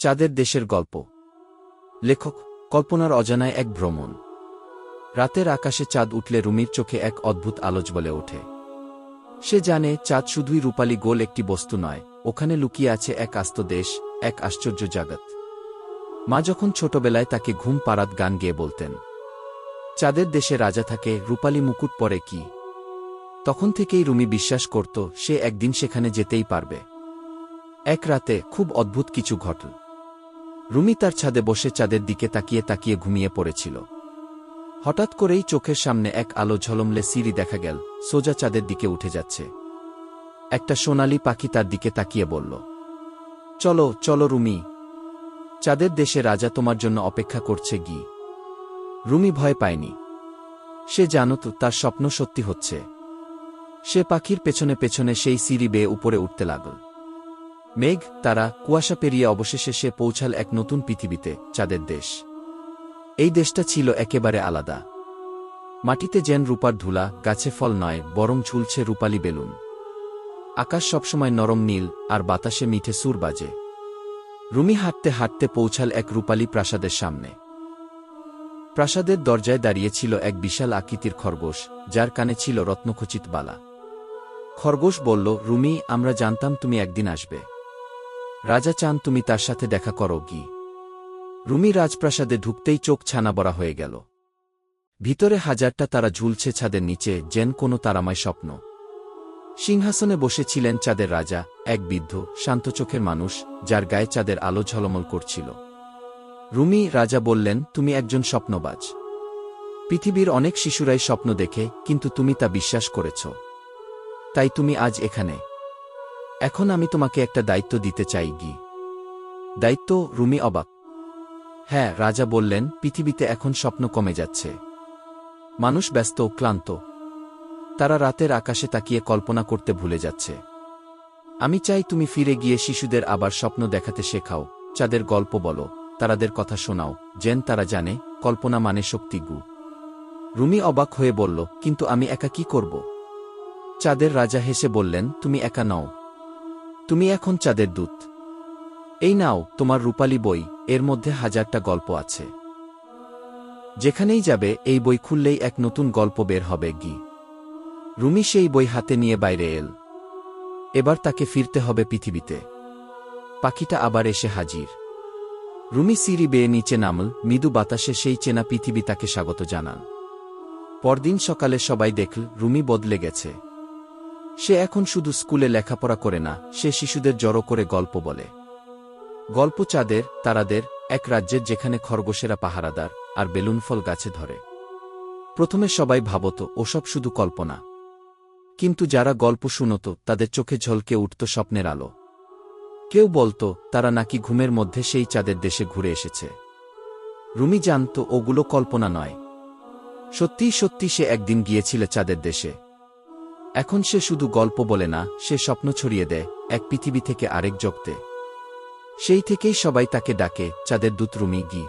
চাঁদের দেশের গল্প। লেখক, কল্পনার অজানায় এক ভ্রমণ। রাতের আকাশে চাঁদ উঠলে রুমির চোখে এক অদ্ভুত আলোচ বলে ওঠে। সে জানে, চাঁদ শুধুই রূপালী গোল একটি বস্তু নয়, ওখানে লুকিয়ে আছে এক আস্ত দেশ, এক আশ্চর্য জাগত। মা যখন ছোটবেলায় তাকে ঘুম পাড়াত গান গেয়ে বলতেন, চাঁদের দেশে রাজা থাকে, রূপালী মুকুট পরে কি? তখন থেকেই রুমি বিশ্বাস করত, সে একদিন সেখানে যেতেই পারবে। এক রাতে খুব অদ্ভুত কিছু ঘটল। রুমি তার ছাদে বসে চাঁদের দিকে তাকিয়ে তাকিয়ে ঘুমিয়ে পড়েছিল। হঠাৎ করেই চোখের সামনে এক আলো ঝলমলে সিঁড়ি দেখা গেল, সোজা চাঁদের দিকে উঠে যাচ্ছে। একটা সোনালি পাখি তার দিকে তাকিয়ে বলল, চলো চলো রুমি। চাঁদের দেশে রাজা তোমার জন্য অপেক্ষা করছে গি। রুমি ভয় পায়নি। সে জানত তার স্বপ্ন সত্যি হচ্ছে। সে পাখির পেছনে পেছনে সেই সিঁড়ি বেয়ে উপরে উঠতে লাগল। মেঘ, তারা, কুয়াশা পেরিয়ে অবশেষে সে পৌঁছাল এক নতুন পৃথিবীতে, চাঁদের দেশ। এই দেশটা ছিল একেবারে আলাদা। মাটিতে যেন রূপার ধুলা, গাছে ফল নয়, বরং ঝুলছে রূপালি বেলুন। আকাশ সবসময় নরম নীল, আর বাতাসে মিঠে সুর বাজে। রুমি হাঁটতে হাঁটতে পৌঁছাল এক রূপালী প্রাসাদের সামনে। প্রাসাদের দরজায় দাঁড়িয়েছিল এক বিশাল আকৃতির খরগোশ, যার কানে ছিল রত্নখচিত বালা। খরগোশ বলল, রুমি, আমরা জানতাম তুমি একদিন আসবে। রাজা চান তুমি তার সাথে দেখা করো গি। রুমি রাজপ্রাসাদে ঢুকতেই চোখ ছানা বড়া হয়ে গেল। ভিতরে হাজারটা তারা ঝুলছে ছাদের নিচে, যেন কোনো তারাময় স্বপ্ন। সিংহাসনে বসেছিলেন চাঁদের রাজা, এক বৃদ্ধ, শান্ত চোখের মানুষ, যার গায়ে চাঁদের আলো ঝলমল করছিল। রুমি রাজা বললেন, তুমি একজন স্বপ্নবাজ। পৃথিবীর অনেক শিশুরাই স্বপ্ন দেখে, কিন্তু তুমি তা বিশ্বাস করেছ। তাই তুমি আজ এখানে। এখন আমি তোমাকে একটা দায়িত্ব দিতে চাই, গি। দায়িত্ব, রুমি অবাক। হ্যাঁ রাজা বললেন, পৃথিবীতে এখন স্বপ্ন কমে যাচ্ছে। মানুষ ব্যস্ত ক্লান্ত। তারা রাতের আকাশে তাকিয়ে কল্পনা করতে ভুলে যাচ্ছে। আমি চাই তুমি ফিরে গিয়ে শিশুদের আবার স্বপ্ন দেখাতে শেখাও চাঁদের গল্প বলো, তারাদের কথা শোনাও, যেন তারা জানে, কল্পনা মানে শক্তি, গু। রুমি অবাক হয়ে বলল, কিন্তু আমি একা কি করব? চাঁদের রাজা হেসে বললেন, তুমি একা নও। তুমি এখন চাঁদের দূত। এই নাও, তোমার রূপালী বই, এর মধ্যে হাজারটা গল্প আছে। যেখানেই যাবে, এই বই খুললেই এক নতুন গল্প বের হবে, গি। রুমি সেই বই হাতে নিয়ে বাইরে এল। এবার তাকে ফিরতে হবে পৃথিবীতে। পাখিটা আবার এসে হাজির। রুমি সিঁড়ি বেয়ে নিচে নামল, মৃদু বাতাসে সেই চেনা পৃথিবী তাকে স্বাগত জানান পরদিন সকালে সবাই দেখল, রুমি বদলে গেছে। সে এখন শুধু স্কুলে লেখাপড়া করে না, সে শিশুদের জড়ো করে গল্প বলে। গল্প চাঁদের, তারাদের, এক রাজ্যের যেখানে খরগোশেরা পাহারাদার আর বেলুন ফল গাছে ধরে। প্রথমে সবাই ভাবত, ওসব শুধু কল্পনা। কিন্তু যারা গল্প শুনত, তাদের চোখে ঝলকে উঠত স্বপ্নের আলো। কেউ বলতো, তারা নাকি ঘুমের মধ্যে সেই চাঁদের দেশে ঘুরে এসেছে। রুমি জানত, ওগুলো কল্পনা নয়। সত্যিই সত্যি সে একদিন গিয়েছিল চাঁদের দেশে। এখন সে শুধু গল্প বলে না, সে স্বপ্ন ছড়িয়ে দেয়, এক পৃথিবী থেকে আরেক জগতে। সেই থেকেই সবাই তাকে ডাকে, চাঁদের দূত রুমি গি।